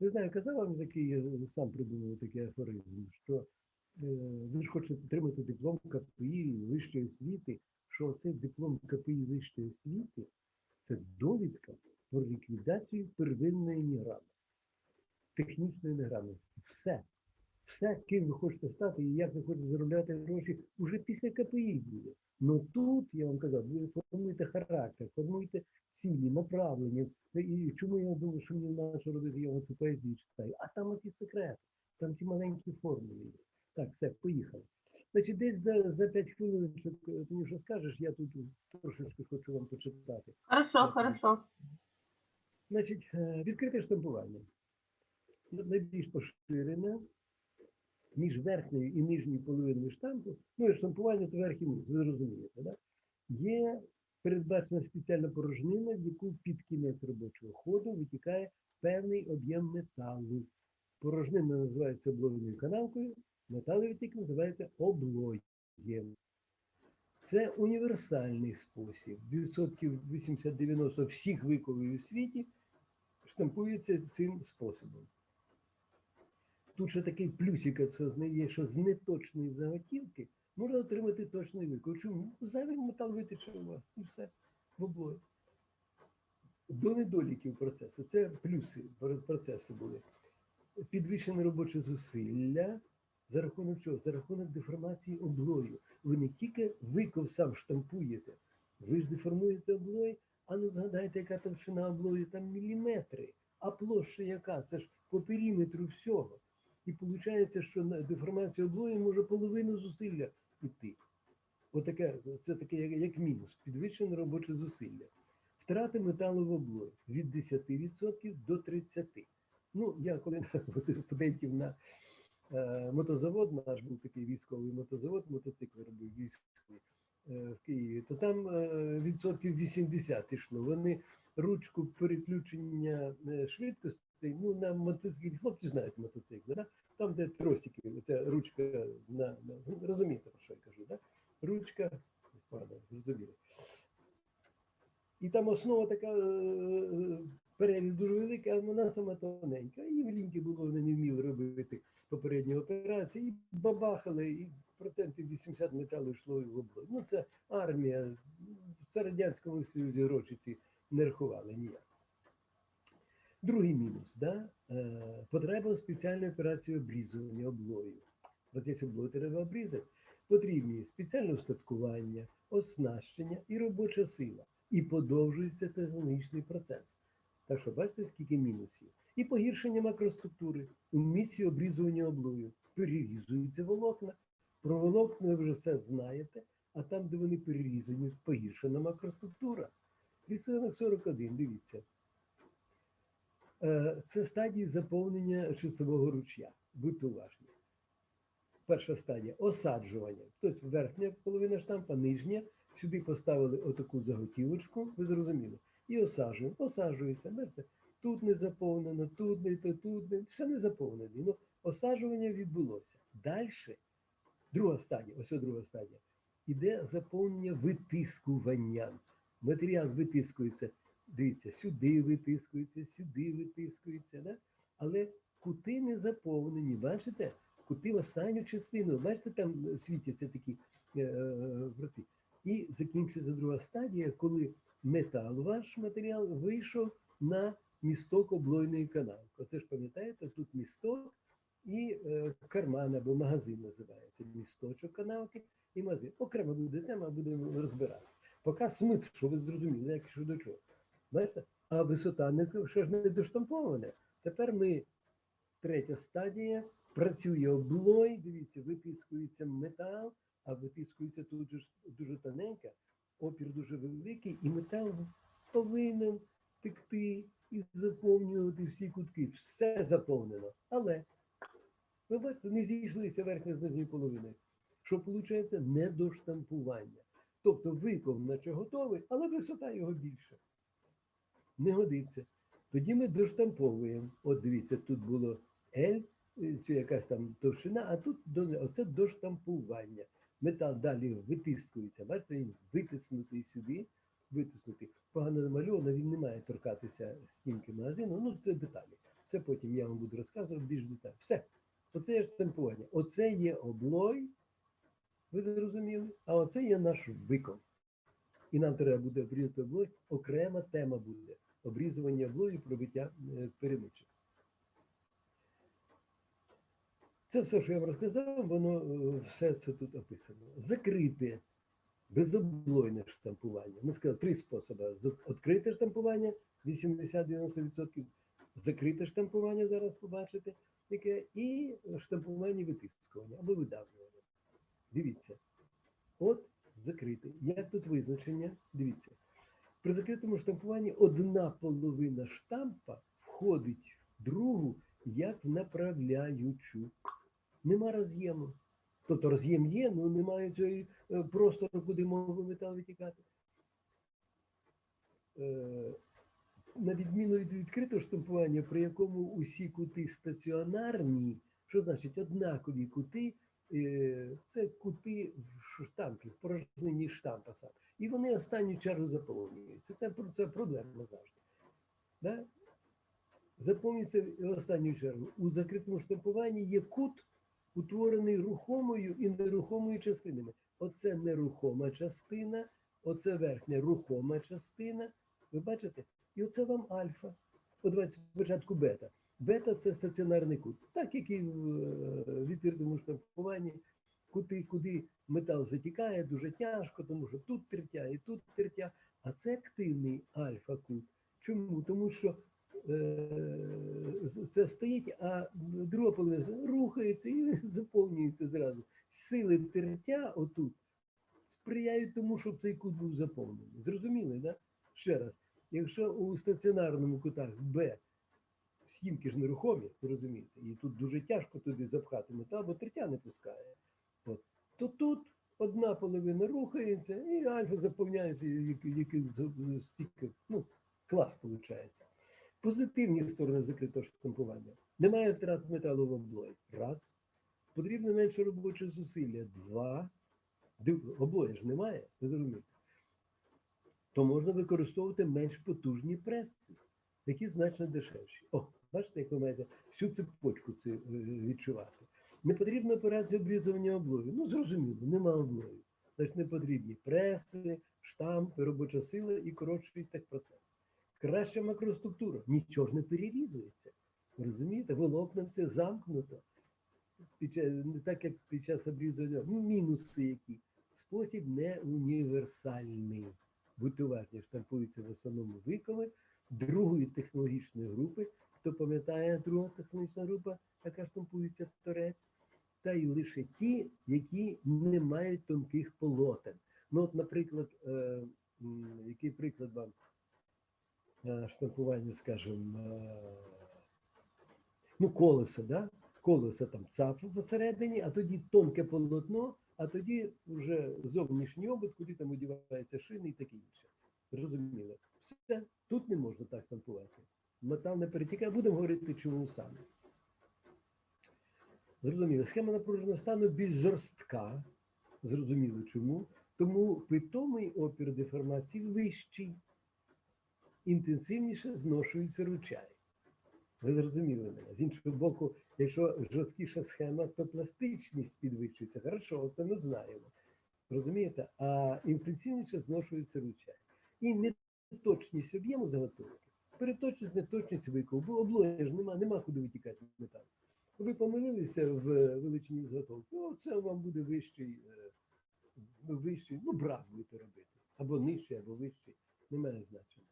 Не знаю, казав вам такий, я сам придумав такий афоризм, що е, ви ж хочете отримати диплом КПІ вищої освіти, що цей диплом КПІ вищої освіти це довідка про ліквідацію первинної неграмотності, технічної неграмотності. Все. Все, ким ви хочете стати і як ви хочете заробляти гроші, уже після КПІ буде. Ну тут, я вам казав, ви формуєте характер, формуєте цілі, направлення. І чому я думаю, що мені нащо робити, я оце поезію читаю. А там оці секрети, там ті маленькі формули є. Так, все, поїхали. Значить, десь за, за 5 хвилин, ти мені що скажеш, я тут трошечки хочу вам почитати. Хорошо, хорошо. Значить, е, відкрите штампування. Найбільш поширене між верхньою і нижньою половиною штампу, ну і штампування то верх і низ, ви розумієте, да? є передбачена спеціальна порожнина, в яку під кінець робочого ходу витікає певний об'єм металу. Порожнина називається обловиною канавкою, металовий витік називається облоєм. Це універсальний спосіб. Відсотків 80-90 всіх виковів у світі штампується цим способом. Тут ще такий плюсик, це є, що з неточної заготівки можна отримати точний виков. Чому? Зайвий метал витече у вас і все в облої. До недоліків процесу. Це плюси пр- процесу були. Підвищене робоче зусилля. За рахунок чого? За рахунок деформації облою. Ви не тільки виков сам штампуєте, ви ж деформуєте облой, а ну згадайте, яка товщина облої, там міліметри. А площа яка? Це ж по периметру всього. І виходить, що на деформацію облої може половину зусилля йти. Отаке, це таке як, мінус, підвищене робоче зусилля. Втрати металу в облої від 10% до 30%. Ну, я коли возив студентів на е, мотозавод, наш був такий військовий мотозавод, мотоцикли робив військовий е, в Києві, то там е, відсотків 80 йшло. Вони ручку переключення е, швидкостей, ну на мотоциклі, хлопці знають мотоцикли, да? там, де тросики, ця ручка на, на розумієте, про що я кажу, да? ручка, ладно, зрозуміло. І там основа така, е, переріз дуже великий, а вона сама тоненька. І в ліньки було, вони не вміли робити попередні операції, і бабахали, і процентів 80 металу йшло в облой. Ну, це армія. В Радянському Союзі гроші ці не рахували ніяк. Другий мінус, да? е, потреба в спеціальній операції обрізування облою. Якщо облою треба обрізати, потрібні спеціальне устаткування, оснащення і робоча сила. І подовжується технологічний процес. Так що бачите, скільки мінусів. І погіршення макроструктури у місці обрізування облою. Перерізуються волокна. Про волокна ви вже все знаєте, а там, де вони перерізані, погіршена макроструктура. Рисунок 41, дивіться. Е, Це стадії заповнення чистового ручя. Будьте уважні. Перша стадія осаджування. Тобто верхня половина штампа, нижня. Сюди поставили отаку заготівочку, ви зрозуміли. І осаджуємо. Осаджується. Бачите, тут не заповнено, тут не то, тут не. Все не заповнено. Ну, осаджування відбулося. Далі, друга стадія, ось друга стадія. Іде заповнення витискуванням. Матеріал витискується. Дивіться, сюди витискується, сюди витискується. Да? Але кути не заповнені. Бачите? Кути в останню частину. Бачите, там світяться такі е, е. І закінчується друга стадія, коли метал, ваш матеріал, вийшов на місток облойної канавки. Оце ж пам'ятаєте, тут місток і е, карман або магазин називається. Місточок канавки і магазин. Окремо буде тема, будемо розбирати. Поки смит, що ви зрозуміли, як що до чого. Бачите? А висота не ще ж не доштампована. Тепер ми третя стадія. Працює облой, дивіться, витискується метал, а витискується тут же дуже тоненька, опір дуже великий, і метал повинен текти і заповнювати всі кутки. Все заповнено. Але ви бачите, не зійшлися верхня з нижньої половини. Що виходить? Недоштампування. Тобто виков наче готовий, але висота його більша. Не годиться. Тоді ми доштамповуємо. От дивіться, тут було L, е, чи якась там товщина, а тут оце доштампування. Метал далі витискується. Бачите, він витиснутий сюди, витиснутий. Погано намальовано, він не має торкатися стінки магазину. Ну, це деталі. Це потім я вам буду розказувати більш детально. Все. Оце є штампування. Оце є облой. Ви зрозуміли? А оце є наш викон. І нам треба буде обрізати облой. Окрема тема буде. Обрізування облою, пробиття е, перемичок. Це все, що я вам розказав, воно е, все це тут описано. Закрите безоблойне штампування. Ми сказали три способи: відкрите штампування 80-90%, закрите штампування, зараз побачите, яке, і штампування витискування або видавлювання. Дивіться. От закрите. Як тут визначення? Дивіться. При закритому штампуванні одна половина штампа входить в другу як в направляючу. Нема роз'єму. Тобто роз'єм є, але немає цієї е, простору, куди може метал витікати. Е, На відміну від відкритого штампування, при якому усі кути стаціонарні, що значить однакові кути, це кути в штампі, в порожнині штампа сам. І вони останню чергу заповнюються. Це, це проблема завжди. Да? Заповнюється в останню чергу. У закритому штампуванні є кут, утворений рухомою і нерухомою частинами. Оце нерухома частина, оце верхня рухома частина. Ви бачите? І оце вам альфа. От давайте спочатку бета. Бета це стаціонарний кут. Так як і в е, відкритому штампуванні, кути, куди метал затікає, дуже тяжко, тому що тут тертя і тут тертя. А це активний альфа-кут. Чому? Тому що е, це стоїть, а половина рухається і заповнюється зразу. Сили тертя отут сприяють тому, щоб цей кут був заповнений. Зрозуміли, да? Ще раз, якщо у стаціонарному кутах Б сімки ж нерухомі, розумієте, і тут дуже тяжко туди запхати метал, бо тертя не пускає. От. То тут одна половина рухається, і альфа заповняється, який, який стільки, ну, клас виходить. Позитивні сторони закритого штампування. Немає втрат металу в облої. Раз. Потрібно менше робочого зусилля. Два. Облої ж немає, зрозумієте. То можна використовувати менш потужні преси, які значно дешевші. О, бачите, як ви маєте всю цепочку це відчувати. Не потрібна операція обрізування облою. Ну, зрозуміло, нема облою. Значить, не потрібні преси, штампи, робоча сила і коротший техпроцес. Краща макроструктура. Нічого ж не перерізується. Розумієте, волокна все замкнуто. Не так, як під час обрізання. Ну, мінуси які. Спосіб не універсальний. Будьте уважні, штампуються в основному виколи другої технологічної групи. Хто пам'ятає друга технологічна група, яка штампується в торець, та й лише ті, які не мають тонких полотен. Ну, от, наприклад, е, який приклад вам е, штампування, скажімо, е, ну, колесо, да? колесо там цапу посередині, а тоді тонке полотно, а тоді вже зовнішній обод, куди там одіваються шини і таке інше. Зрозуміло. Все, тут не можна так штампувати. Не перетікає, будемо говорити, чому саме. Зрозуміло, схема напруженого стану більш жорстка. Зрозуміло чому. Тому питомий опір деформації вищий, інтенсивніше зношується ручай. Ви зрозуміли мене. З іншого боку, якщо жорсткіша схема, то пластичність підвищується. Хорошо, це ми знаємо. Розумієте? А інтенсивніше зношується ручай. І неточність об'єму заготовки, переточність, неточність облоя ж нема, нема куди витікати метал. Ви помилилися в величині заготовки, о, це вам буде вищий, е, вищий, ну, брак будете робити. Або нижчий, або вищий. Немає значення.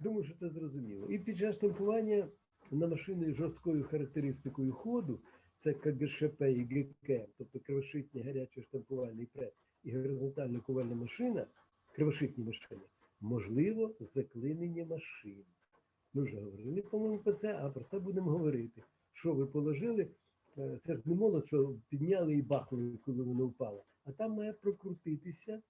Думаю, що це зрозуміло. І під час штампування на машини жорсткою характеристикою ходу, це КГШП і ГК, тобто кривошитні гарячий штампувальний прес і горизонтальна ковальна машина, кривошитні машини, можливо заклинення машин. Ми вже говорили, по-моєму, про це, а про це будемо говорити. Що ви положили? Е, Це ж не молот, що підняли і бахнули, коли воно впало. А там має прокрутитися.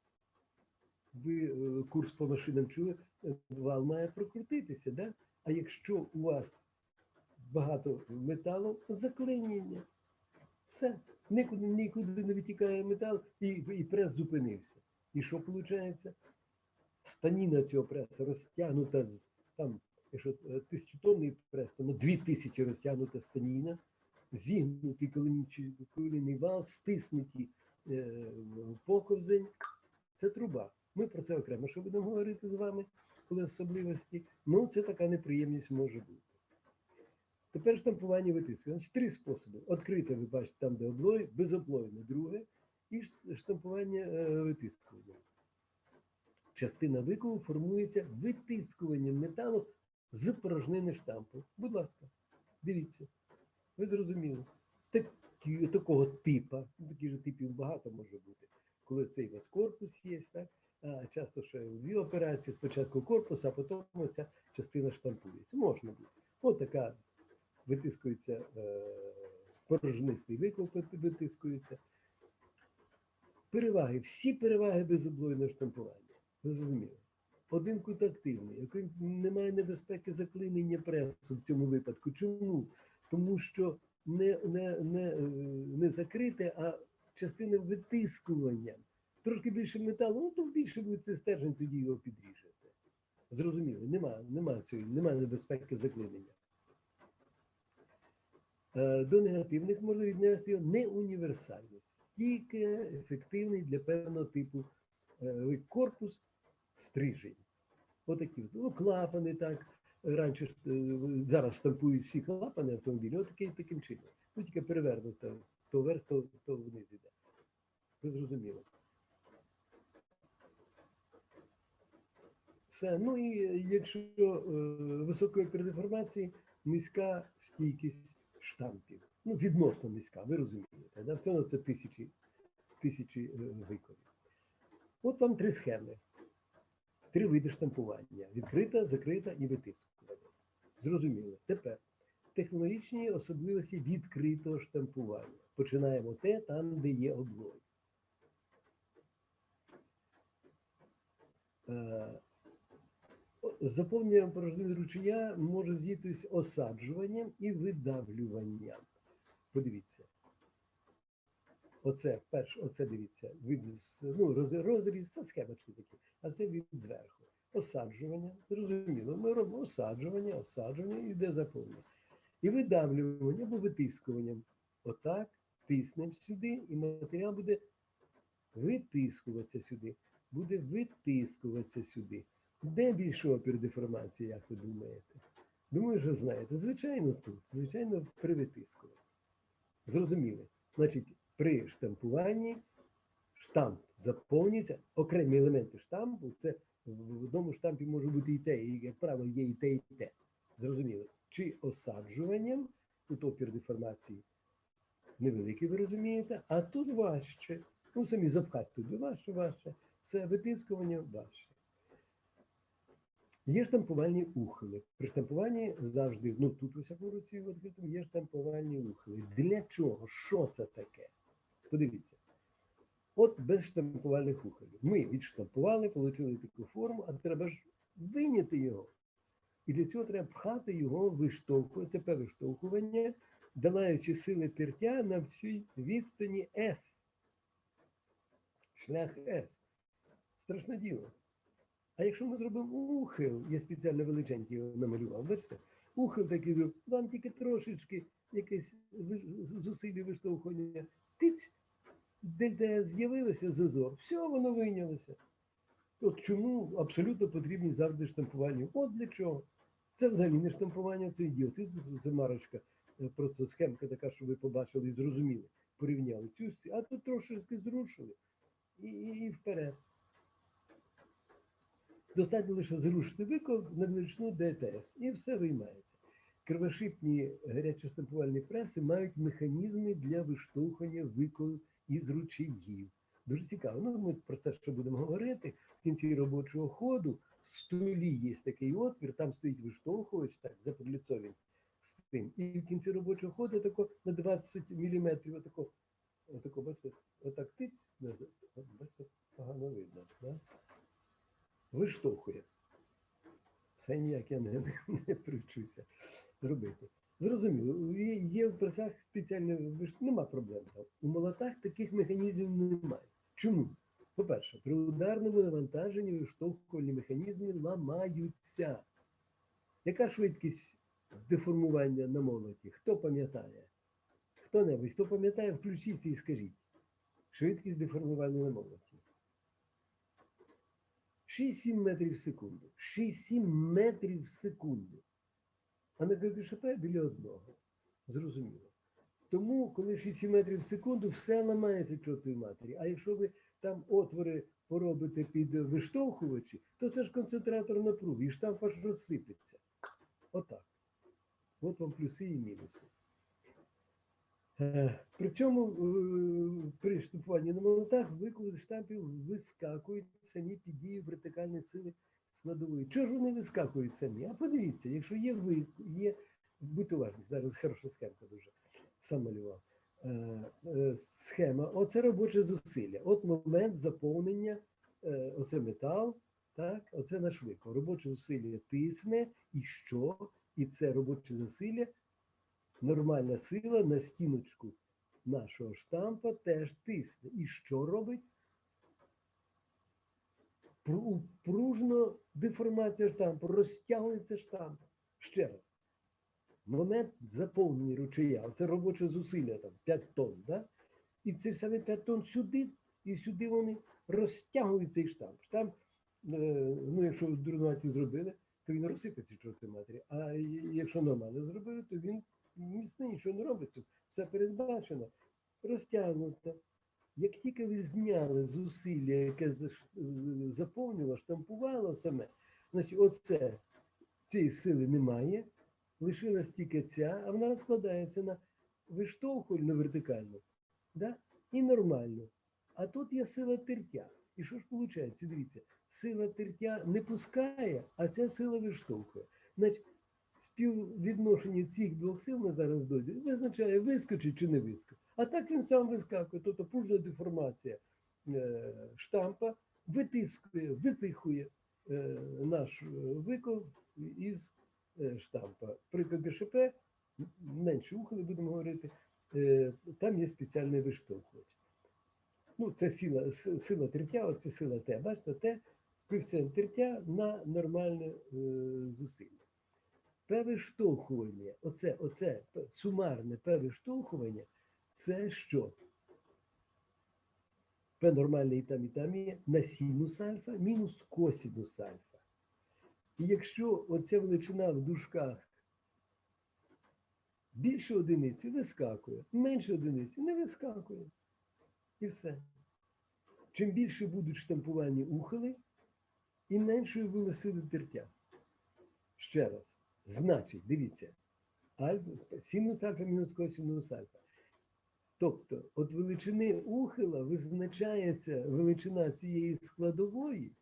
Ви е, курс по машинам чули, е, вал має прокрутитися, да? А якщо у вас багато металу, заклинення. Все. Нікуди, нікуди не витікає метал, і, і прес зупинився. І що виходить? Станіна цього преса розтягнута з там якщо е, тисячотонний прес, то на дві тисячі розтягнута станіна, зігнутий колінний вал, стиснуті е, поковзень. Це труба. Ми про це окремо ще будемо говорити з вами, коли особливості. Ну, це така неприємність може бути. Тепер штампування витискування. Значить, три способи. Відкрите, ви бачите, там, де облой, безоблойне друге, і штампування е, витискування. Частина викову формується витискуванням металу з порожнини штампу. Будь ласка, дивіться. Ви зрозуміли. Такі, такого типа, ну, таких же типів багато може бути, коли цей весь корпус є, так? А часто ще дві операції, спочатку корпус, а потім ця частина штампується. Можна бути. Ось така витискується е, порожнистий виклик витискується. Переваги, всі переваги безоблойного штампування. Ви зрозуміли? Один кут який немає небезпеки заклинення пресу в цьому випадку. Чому? Тому що не, не, не, е, не закрите, а частина витискування. Трошки більше металу, ну то більше буде цей стержень, тоді його підріжете. Зрозуміло, нема, нема, нема небезпеки заклинення. Е, До негативних можна віднести його неуніверсальність, тільки ефективний для певного типу е, корпус стрижень. Отакі. Ну, клапани так. Раніше е, зараз штампують всі клапани автомобілі, отакий таким чином. Ну, тільки перевернуто то вверх, то, то вниз іде. Ви зрозуміли. Все. Ну і якщо е, високої передеформації, низька стійкість штампів. Ну, відносно низька, ви розумієте. Да? Все одно це тисячі, тисячі е, виконів. От вам три схеми. Три види штампування: відкрита, закрита і витискування. Зрозуміло. Тепер технологічні особливості відкритого штампування. Починаємо те, там, де є облой. Е, о- Заповнення порожнини ручія може зійтись осаджуванням і видавлюванням. Подивіться. Оце перш, оце дивіться, від ну, роз- розріз, це схемочки такі, а це від зверху. Осаджування, зрозуміло, ми робимо осаджування, осаджування і йде заповнення. І видавлювання або витискуванням. Отак тиснемо сюди, і матеріал буде витискуватися сюди, буде витискуватися сюди. Де більше опір деформації, як ви думаєте? Думаю, що знаєте. Звичайно, тут, звичайно, при витискуванні. Зрозуміли. Значить, при штампуванні штамп заповнюється, окремі елементи штампу, це в одному штампі може бути і те, і, як правило, є і те, і те. Зрозуміло. Чи осаджуванням, тут опір деформації невеликий, ви розумієте, а тут важче. Ну, самі запхати туди важче, важче. Все витискування важче. Є штампувальні ухили. При штампуванні завжди, ну тут у всякому році є штампувальні ухили. Для чого? Що це таке? Подивіться. От без штампувальних ухилів. Ми відштампували, отримали таку форму, а треба ж виняти його. І для цього треба пхати його, виштовхувати, це перештовхування, долаючи сили тертя на всій відстані С. Шлях С. Страшне діло. А якщо ми зробимо ухил, я спеціально величенький його намалював, бачите? Ухил такий, вам тільки трошечки якесь зусилля виштовхування. Тиць, де, де з'явилося зазор, все, воно вийнялося. От чому абсолютно потрібні завжди штампування? От для чого. Це взагалі не штампування, це ідіотизм, це марочка. Е, Просто схемка така, що ви побачили і зрозуміли, порівняли цю, а тут трошки зрушили і, і, і вперед. Достатньо лише зрушити виков на величину ДТС і все виймається. Кривошипні гарячоштампувальні преси мають механізми для виштовхування виковів із ручіїв. Дуже цікаво. Ну, ми про це ще будемо говорити. В кінці робочого ходу в столі є такий отвір, там стоїть виштовхувач, так, заподліцовий з цим. І в кінці робочого ходу тако на 20 мм, отако, отако, бачите, отак тиць, бачите, погано видно. Да? Виштовхує. Все ніяк я не, не привчуся робити. Зрозуміло, є, в пресах спеціальні нема проблем. там. У молотах таких механізмів немає. Чому? По-перше, при ударному навантаженні виштовхувальні механізми ламаються. Яка швидкість деформування на молоті? Хто пам'ятає? Хто-небудь, хто пам'ятає, включіться і скажіть. Швидкість деформування на молоті. 6-7 метрів в секунду. 6-7 метрів в секунду. А на КГШП біля одного. Зрозуміло. Тому, коли 6 метрів в секунду, все ламається чортовій матері. А якщо ви там отвори поробите під виштовхувачі, то це ж концентратор напруги, і штамп аж розсипеться. Отак. От вам плюси і мінуси. Е, При цьому е, при штампуванні на молотах виклади штампів вискакують самі під дією вертикальної сили складової. Чого ж вони вискакують самі? А подивіться, якщо є ви, є, будьте уважні, зараз хороша схемка дуже сам малював. Е, е, Схема, оце робоче зусилля. От момент заповнення, е, оце метал, так, оце наш виклик. Робоче зусилля тисне, і що? І це робоче зусилля, нормальна сила на стіночку нашого штампа теж тисне. І що робить? Пру- Пружно деформація штампу, розтягується штамп. Ще раз. Момент заповнення ручія, це робоче зусилля, там 5 тонн, да? і це саме 5 тонн сюди, і сюди вони розтягують цей штамп. Штамп, е, ну, якщо в дурнуваті зробили, то він розсипеться чорти матері. А якщо нормально зробили, то він міцний, нічого не робиться. Все передбачено, розтягнуто. Як тільки ви зняли зусилля, яке заповнило, штампувало саме, значить, оце цієї сили немає, лишилась тільки ця, а вона розкладається на виштовхувальну вертикальну да? і нормальну. А тут є сила тертя. І що ж виходить? Дивіться, сила тертя не пускає, а ця сила виштовхує. Значить, співвідношення цих двох сил ми зараз дойдемо, визначає, вискочить чи не вискочить. А так він сам вискакує, тобто пружна деформація е, штампа витискує, випихує е, наш е, виков із штампа. При КГШП менше ухили, будемо говорити, там є спеціальний виштовхувач. Ну, це сила, сила тертя, оце сила Т. Бачите, Т коефіцієнт тертя на нормальне зусилля. П-виштовхування, оце, оце сумарне П-виштовхування, це що? П нормальне і там, і там є на синус альфа мінус косинус альфа. І якщо оця величина в дужках більше одиниці вискакує, менше одиниці не вискакує. І все. Чим більше будуть штампувані ухили, і меншою буде сили тертя. Ще раз. Значить, дивіться, альфа, синус альфа мінус косинус альфа. Тобто, от величини ухила визначається величина цієї складової.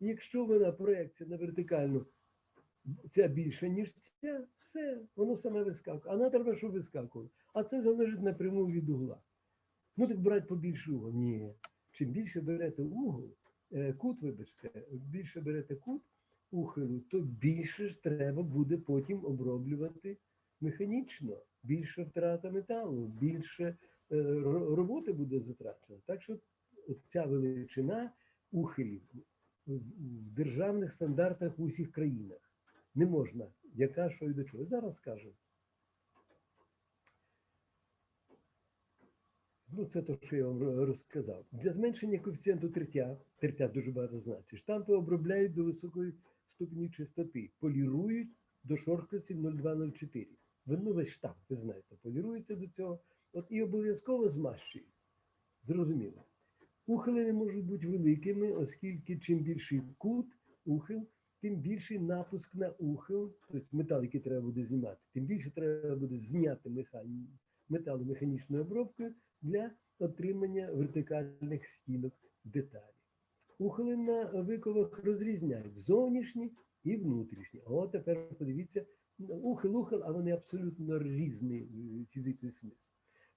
І Якщо вона проекція на вертикальну, ця більша, ніж ця, все, воно саме вискакує. А нам треба, щоб вискакувало. А це залежить напряму від угла. Ну так брати побільше угол. Ні. Чим більше берете угол, е, кут, вибачте, більше берете кут ухилу, то більше ж треба буде потім оброблювати механічно. Більше втрата металу, більше е, роботи буде затрачено. Так що ця величина ухилів в державних стандартах в усіх країнах не можна. Яка що і до чого. Зараз скажемо. Ну, це те, що я вам розказав. Для зменшення коефіцієнту тертя, тертя дуже багато значить, штампи обробляють до високої ступені чистоти, полірують до шорсткості 0,204. Ви, весь штамп, ви знаєте, полірується до цього. От і обов'язково змащують. Зрозуміло. Ухили можуть бути великими, оскільки чим більший кут, ухил, тим більший напуск на ухил, тобто метал, який треба буде знімати, тим більше треба буде зняти механі... метал механічною обробкою для отримання вертикальних стінок деталі. Ухили на виковах розрізняють зовнішні і внутрішні. О, тепер подивіться, ухил, ухил, а вони абсолютно різний е, фізичний смисл.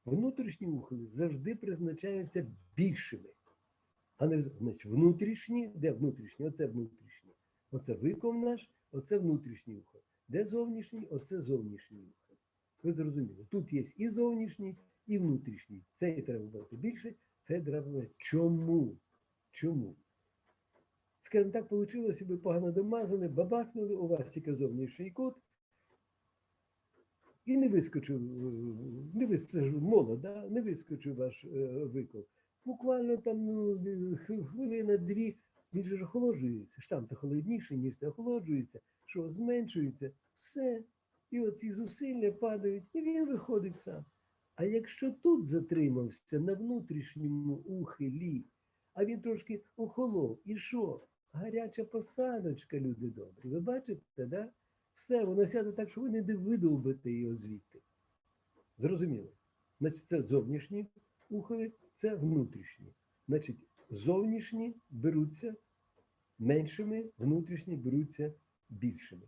Внутрішні ухили завжди призначаються більшими. А не значить, внутрішні, де внутрішні? Оце внутрішні. Оце виков наш, оце внутрішній ухил. Де зовнішній? Оце зовнішній ухил. Ви зрозуміли, тут є і зовнішній, і внутрішній. Цей треба брати більше, цей треба брати. Чому? Чому? скажімо так, вийшло, ви погано домазали, бабахнули, у вас тільки зовнішній кут, і не вискочив, е, не вискочив молод, не вискочив ваш викол. Буквально там ну, хвилина дві, він же охолоджується. Штам то холодніший, ніж це охолоджується, що зменшується, все. І оці зусилля падають, і він виходить сам. А якщо тут затримався на внутрішньому ухилі, а він трошки охолов, і що? Гаряча посадочка, люди добрі. Ви бачите, да? Все, воно сяде так, що ви не видовбите його звідти. Зрозуміло? Значить, це зовнішні ухили, це внутрішні. Значить, зовнішні беруться меншими, внутрішні беруться більшими.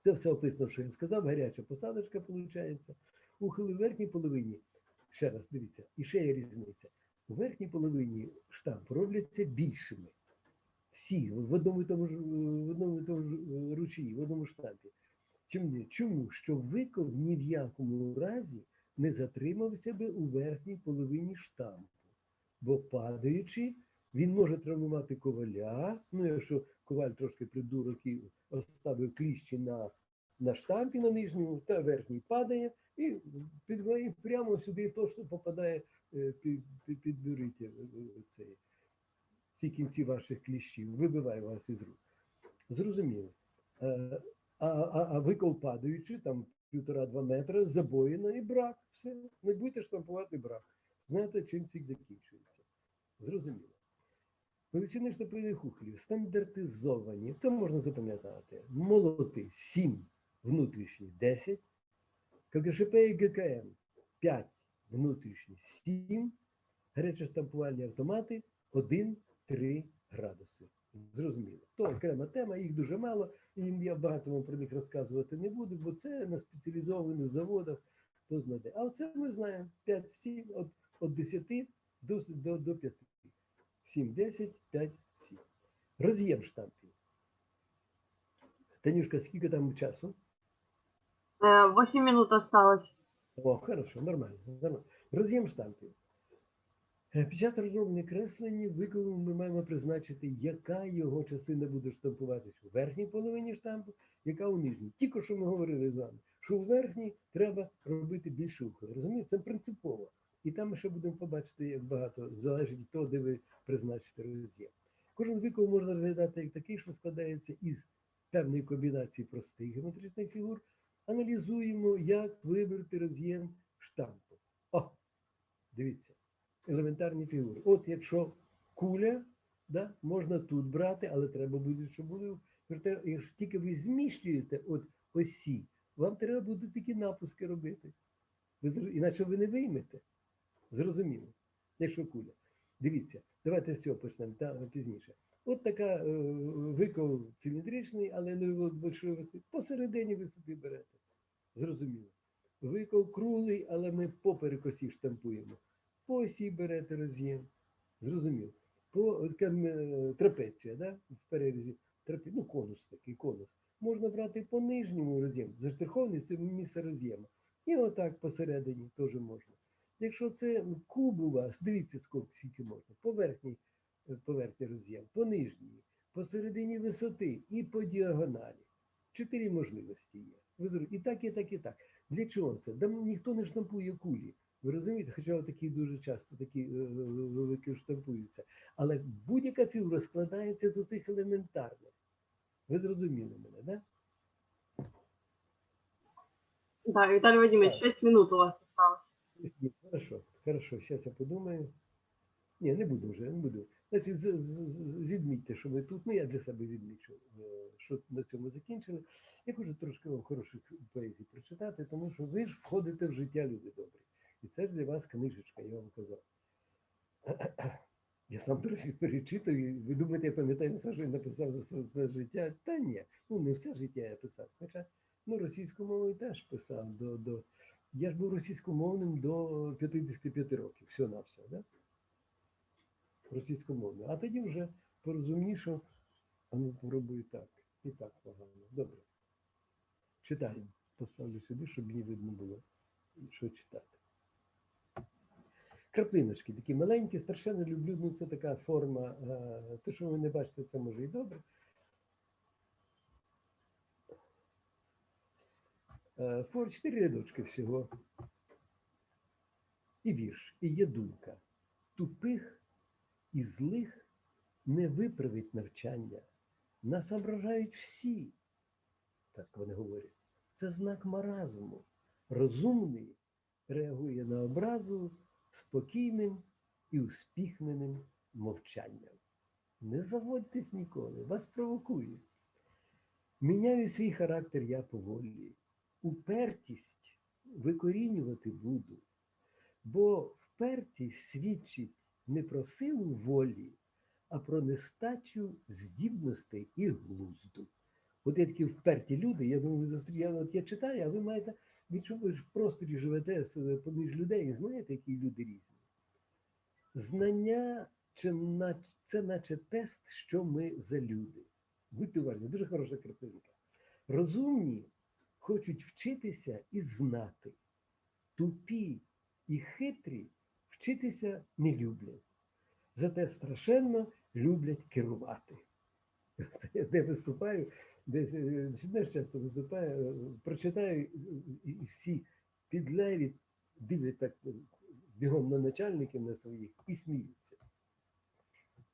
Це все описано, що я сказав, гаряча посадочка виходить. Ухили в верхній половині, ще раз дивіться, і ще є різниця. У верхній половині штамп робляться більшими. Всі в одному і тому ж, в одному і тому ж е, ручії, в одному штампі. Чому? Чому? Що виков ні в якому разі не затримався би у верхній половині штампу. Бо падаючи, він може травмувати коваля. Ну, якщо коваль трошки придурок і оставив кліщі на, на штампі на нижньому, та верхній падає і підває прямо сюди то, що попадає е, під, під, під е, е, цей, ці кінці ваших кліщів, вибиває вас із рук. Зрозуміло. Е, А, а, а викол падаючи, там півтора-два метри, забоїна і брак. Все. Не будете штампувати брак. Знаєте, чим цік закінчується. Зрозуміло. Величини штампильних ухлів стандартизовані. Це можна запам'ятати. Молоти 7, внутрішні 10, КГШП і ГКМ 5, внутрішні 7, гаряче штампувальні автомати 1-3 градуси. Зрозуміло. То окрема тема, їх дуже мало, і я багато вам про них розказувати не буду, бо це на спеціалізованих заводах, хто знайде. А оце ми знаємо 5-7, от, от 10 до, до, до 5. 7, 10, 5, 7. Роз'єм штампів. Танюшка, скільки там часу? Э, Восемь минут осталось. О, хорошо, нормально. нормально. Роз'єм штампів. Е, Під час розроблення креслення виклику ми маємо призначити, яка його частина буде штампуватися у верхній половині штампу, яка у нижній. Тільки що ми говорили з вами, що у верхній треба робити більше ухил. Розумієте, це принципово. І там ми ще будемо побачити, як багато залежить від того, де ви призначите роз'єм. Кожен викол можна розглядати як такий, що складається із певної комбінації простих геометричних фігур. Аналізуємо, як вибрати роз'єм штампу. О, дивіться, елементарні фігури. От якщо куля, да, можна тут брати, але треба буде, щоб були. Якщо тільки ви зміщуєте от осі, вам треба буде такі напуски робити. Ви, іначе ви не виймете. Зрозуміло, якщо куля. Дивіться, давайте з цього почнемо та, пізніше. От така е, викол циліндричний, але не большої висоти. Посередині ви собі берете. Зрозуміло. Викол круглий, але ми поперек осі штампуємо. По осі берете роз'єм. Зрозуміло. По е, трапеція, да? в перерізі. Трапе... Ну, конус такий, конус. Можна брати по нижньому роз'єму. Заштрихованість це місце роз'єму. І отак посередині теж можна. Якщо це куб у вас, дивіться, скільки можна. По верхній, е, поверхні роз'єм, по нижній, посередині висоти і по діагоналі. Чотири можливості є. І так, і так, і так. Для чого це? Да ніхто не штампує кулі. Ви розумієте? Хоча такі дуже часто такі е, великі штампуються. Але будь-яка фігура складається з оцих елементарних. Ви зрозуміли мене, так? Да? Да, Виталий Владимирович, шесть минут у вас осталось. Хорошо, хорошо, зараз я подумаю. Ні, не буду вже, не буду. Значить, відмітьте, що ми тут, ну я для себе відмічу, е, що на цьому закінчили. Я хочу трошки вам хороших поезій прочитати, тому що ви ж входите в життя, люди добрі. І це для вас книжечка, я вам казав. Я сам, речі, перечитую, ви думаєте, я пам'ятаю все, що я написав за все життя? Та ні, ну не все життя я писав. Хоча ну, російською мовою теж писав до, до, я ж був російськомовним до 55 років, все на все, да? Російськомовним. А тоді вже порозумів, що а ну попробую так. І так погано. Добре. Читаємо. Поставлю сюди, щоб мені видно було, що читати. Краплиночки такі маленькі, страшенно люблю. Ну, це така форма. е, Те, що ви не бачите, це може і добре. Е, Фор чотири рядочки всього. І вірш, і є думка. Тупих і злих не виправить навчання. Нас ображають всі. Так вони говорять. Це знак маразму. Розумний реагує на образу спокійним і успіхненим мовчанням. Не заводьтесь ніколи, вас провокують. Міняю свій характер я поволі. Упертість викорінювати буду, бо впертість свідчить не про силу волі, а про нестачу здібностей і глузду. От є такі вперті люди, я думаю, ви зустріли, от я читаю, а ви маєте ви ж в просторі живете с- поміж людей і знаєте, які люди різні. Знання чи нач- це наче тест, що ми за люди. Будьте уважні, дуже хороша картинка. Розумні хочуть вчитися і знати. Тупі і хитрі вчитися не люблять. Зате страшенно люблять керувати. Це я де виступаю, десь е, знаєш, часто виступаю, е, прочитаю і- і всі підлеві дивлять так е, бігом на начальників на своїх і сміються.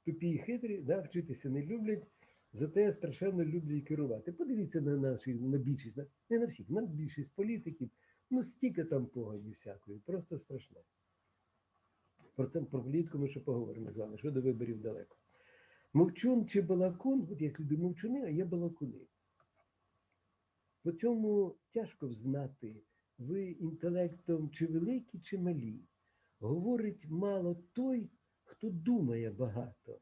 Тупі і хитрі, да, вчитися не люблять, зате страшенно люблять керувати. Подивіться на наші, на більшість, не на всіх, на більшість політиків. Ну, стільки там погані всякої, просто страшне. Про це про політику ми ще поговоримо з вами, що до виборів далеко. Мовчун чи балакун, от є люди мовчуни, а є балакуни. По цьому тяжко взнати, ви інтелектом чи великі, чи малі. Говорить мало той, хто думає багато,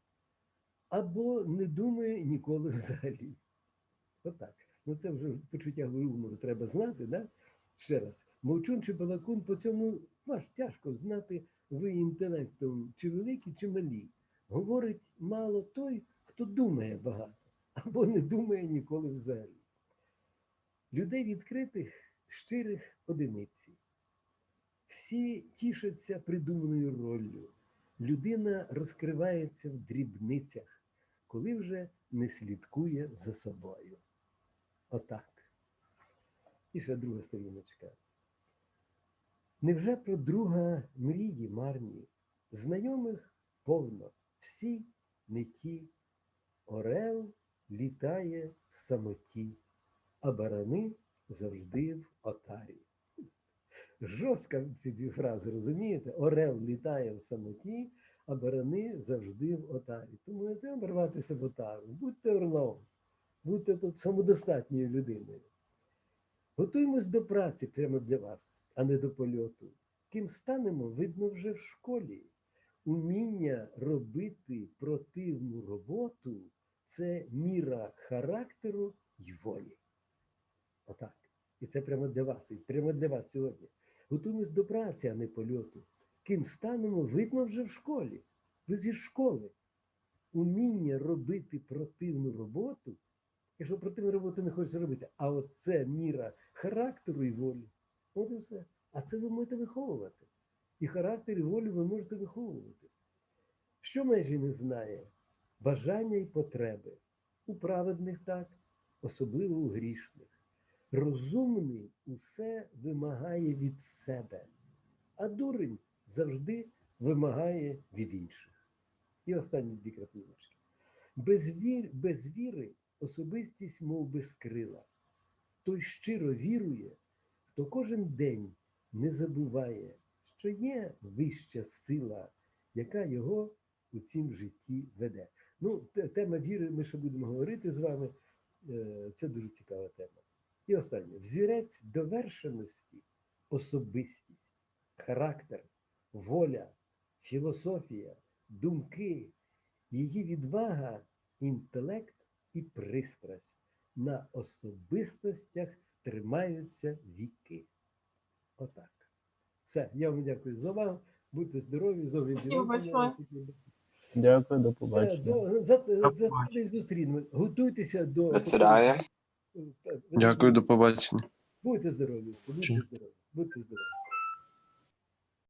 або не думає ніколи взагалі. Отак. Ну це вже почуття гумору треба знати, да? Ще раз, мовчун чи балакун, по цьому важ тяжко знати, ви інтелектом чи великі, чи малі. Говорить мало той, хто думає багато, або не думає ніколи взагалі. Людей відкритих, щирих одиниці. Всі тішаться придуманою роллю. Людина розкривається в дрібницях, коли вже не слідкує за собою. Отак. І ще друга сторіночка. Невже про друга мрії марні? Знайомих повно, всі не ті. Орел літає в самоті, а барани завжди в отарі. Жорстко ці дві фрази, розумієте? Орел літає в самоті, а барани завжди в отарі. Тому не треба рватися в отару. Будьте орлом, будьте тут самодостатньою людиною. Готуємось до праці прямо для вас, а не до польоту. Ким станемо, видно вже в школі. Уміння робити противну роботу це міра характеру й волі. Отак. І це прямо для вас, і прямо для вас сьогодні. Готуємось до праці, а не польоту. Ким станемо, видно вже в школі. Ви зі школи. Уміння робити противну роботу, якщо противну роботу не хочеться робити, а от це міра характеру і волі. От і все. А це ви можете виховувати. І характер, і волю ви можете виховувати. Що майже не знає? Бажання і потреби. У праведних так, особливо у грішних. Розумний усе вимагає від себе, а дурень завжди вимагає від інших. І останні дві краплиночки. Без, вір, без віри особистість мов би скрила. Той щиро вірує, хто кожен день не забуває, що є вища сила, яка його у цім житті веде. Ну, тема віри, ми ще будемо говорити з вами. Е, Це дуже цікава тема. І останнє: взірець довершеності, особистість, характер, воля, філософія, думки, її відвага, інтелект і пристрасть на особистостях тримаються віки. Отак. Все, я вам дякую за увагу. Будьте здорові, зовні Спасибо. Дякую, до побачення. до- За, тиждень зустрінемось. Готуйтеся до Дякую, до побачення. Будьте здорові, будьте здорові, будьте здорові.